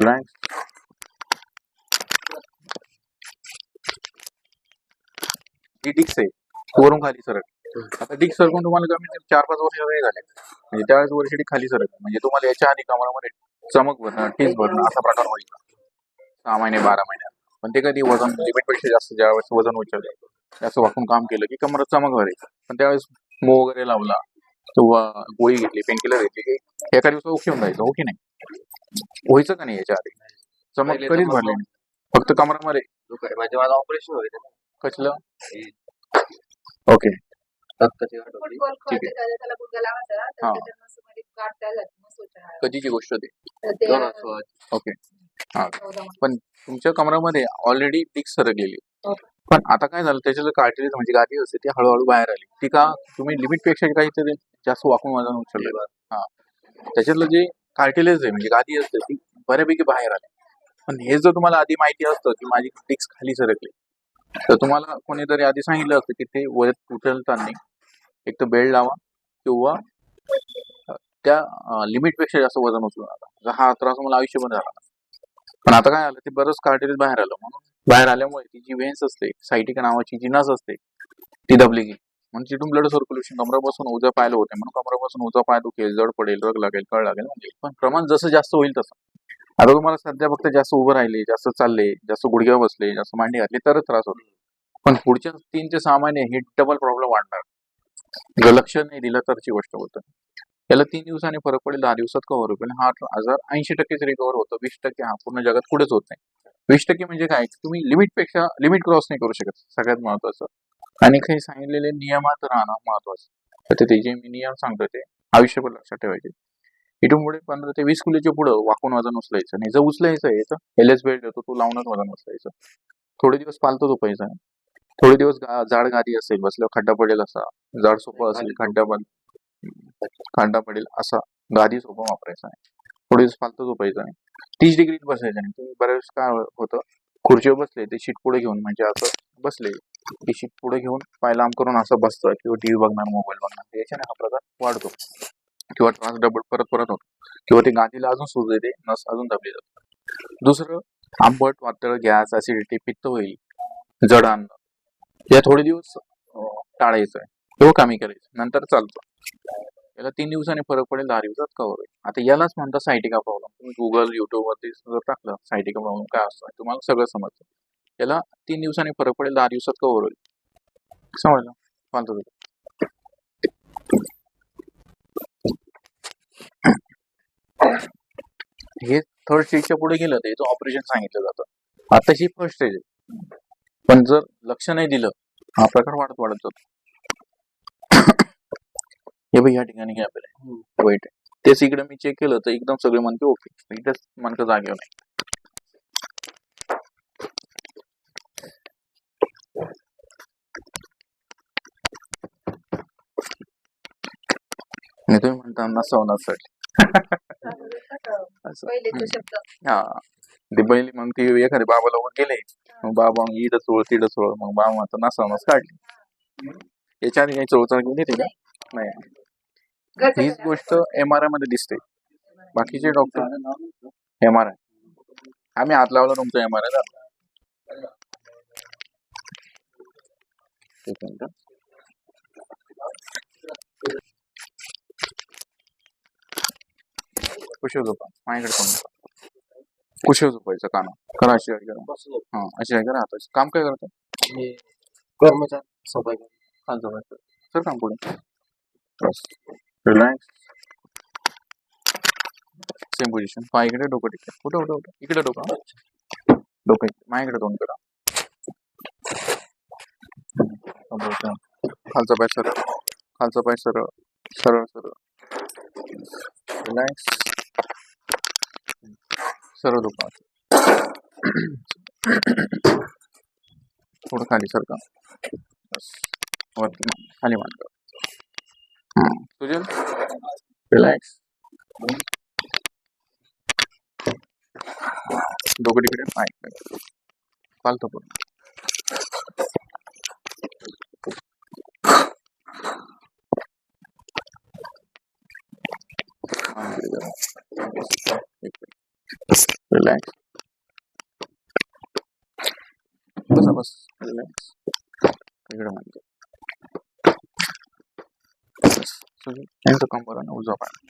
blank ही डिक्स आहे. वरून खाली सरक. आता डिक्स सरकून तुम्हाला कमी कमी चार पाच वर्ष वगैरे झाले. म्हणजे त्यावेळेस वर्ष डिक खाली सरक. म्हणजे तुम्हाला याच्या आधी कमरामध्ये चमक भरणं टीस भरणं असा प्रकार होईल. सहा महिने बारा महिन्यात पण ते कधी वजन लिमिटपेक्षा जास्त ज्यावेळेस वजन उचललं जास्त वाकून काम केलं की कमर चमक भरेल. पण त्यावेळेस मो वगैरे लावला किंवा गोळी घेतली पेनकिलर घेतली की एका दिवसात ओके होऊन जायचं हो की नाही? व्हायचं का नाही याच्या आधी? चमक कधीच भरले नाही. फक्त कमरामध्ये. म्हणजे माझं ऑपरेशन होईल. कचलं ओके. ठीक हा. कधीची गोष्ट होती. ओके. हा. महिने. तुमच्या कमरामध्ये ऑलरेडी डिक्स सरकलेली. हो. पण आता काय झालं त्याच्यात कार्टिलेज म्हणजे गादी असते ती हळूहळू बाहेर आली. ती का तुम्ही लिमिटपेक्षा काहीतरी जास्त वाकून वजन उचलले हा. त्याच्यातलं जे कार्टिलेज आहे म्हणजे गादी असते ती बऱ्यापैकी बाहेर आली. पण हे जर तुम्हाला आधी माहिती असतं की माझी डिक्स खाली सरकली तर तुम्हाला कोणीतरी आधी सांगितलं असतं की ते वजन उचलताना एक तर बेल्ट लावा किंवा त्या लिमिटपेक्षा जास्त वजन उचलू नका हा त्रास मला आयुष्यभर झाला पण आता काय आलं ते बरंच कार्टिलेज बाहेर आलं. म्हणून बाहेर आल्यामुळे ती जी वेन्स असते सायटिका नावाची जी नस असते ती दबली गेली. म्हणजे तिथून ब्लड सर्क्युलेशन कमरापासून उजा पायला होते. म्हणून कमरापासून उजा पाय दुखेल जड पडेल रग लागेल कळ लागेल म्हणजे पण प्रमाण जसं जास्त होईल तसं. आता तुम्हाला सध्या फक्त जास्त उभं राहिले जास्त चालले जास्त गुडघ्यावर बसले जास्त मांडी घातली तरच त्रास होतो. पण पुढच्या तीन ते सहा महिने हे डबल प्रॉब्लेम वाढणार. जर लक्ष नाही दिलं तरची गोष्ट होतं. त्याला तीन दिवसांनी फरक पडेल दहा दिवसात कव्हर होईल. हा आजार ऐंशी टक्केच रिकव्हर होतो. वीस टक्के हा पूर्ण जगात पुढेच होत नाही. वीस टक्के म्हणजे काय? तुम्ही लिमिटपेक्षा लिमिट क्रॉस नाही करू शकत. सगळ्यात महत्वाचं. आणि काही सांगितलेले नियमात राहणं महत्वाचं. तर ते जे मी नियम सांगतो ते आयुष्यभर लक्षात ठेवायचे. इथून पुढे पंधरा ते वीस किलोच्या पुढे वाकून वजन उचलायचं नाही. जर उचलायचं आहे तर एल एस बेल्ट येतो तो लावूनच वजन उचलायचं. थोडे दिवस पालतो तो पैसा. थोडे दिवस जाड गादी असेल बसल्यावर खड्डा पडेल असा. जाड सोपा असेल खड्डा पण खड्डा पडेल असा. गादी सोपा वापरायचा नाही. थोडे दिवस फालतू झोपायचं नाही. तीस डिग्रीत बसायचं नाही. तुम्ही बऱ्याच काय होतं खुर्चीवर बसले ते शीट पुढे घेऊन म्हणजे असं बसले ती पुढे घेऊन पाय लांब करून असं बसतोय किंवा टीव्ही बघणार मोबाईल बघणार. याच्याने हा प्रकार वाढतो. किंवा त्रास डबल परत परत होतो. किंवा ते गादीला अजून सुरू येते नस अजून दाबली जाते. दुसरं आंबट वातळ गॅस ऍसिडिटी पित्त होईल जड अन्न. या थोडे दिवस टाळायचंय. टाळायचं आहे किंवा कमी करायचं. नंतर चालतं. याला तीन दिवसांनी फरक पडेल दहा दिवसात कव्हर होईल. आता यालाच म्हणतात सायटिका प्रॉब्लेम तुम्ही गुगल युट्यूबवरती जर टाकलं सायटिका प्रॉब्लेम काय असतो? तुम्हाला सगळं समजतं. याला तीन दिवसांनी फरक पडेल दहा दिवसात कव्हर होईल. समजलं? फालतू हे थर्ड स्टेजच्या पुढे गेलं तर याचं ऑपरेशन सांगितलं जातं. आताशी फर्स्ट स्टेज आहे. पण जर लक्ष नाही दिलं हा प्रकार वाढत वाढत जातो. हे बघ या ठिकाणी काय आपल्याला वाईट आहे. तेच इकडे मी चेक केलं तर एकदम सगळे मनके ओके इकडेच मनकं जागेवर नाही. तुम्ही म्हणता पहिले तो हम्म. शब्द. हा. ते बैल मग ती एखादे बाबा लोक गेले मग बाबा मग इडं चोळ तिडं चोळ मग बाबा म्हणतो नसावनच काढली. याच्या आधी काही चोळचाळ केली होती का? नाही. हीच गोष्ट एम आर आयमध्ये दिसते. बाकीचे डॉक्टर एम आर आय आम्ही हात लावला तुमचा एम आर आय कुशव झोपा. माझ्याकडे कोण कुशव झोपायचं काना करा अशी करा हा अशी आहे करा काम काय करतो? मी कर्मचारी सफाई खाल झोपायचं सर काम पुढे रिलॅक्स सेम पोझिशन पाय इकडे डोकं टिका. कुठं कुठं कुठं? इकडे डोकं. हा. डोकं इकडे. माझ्याकडे दोन करा. खालचा पाय सरळ. खालचा पाय सरळ. सरळ सरळ. रिलॅक्स सरळ डोकं थोडं खाली सरका बस वरती मान, खाली मान सुजल रिलॅक्स डोकं तिकडे पाय इकडे. चालतं रिलॅक्स बसा बस रिलॅक्स इकडे म्हणजे यांचं कंबर आणि उजवा पाय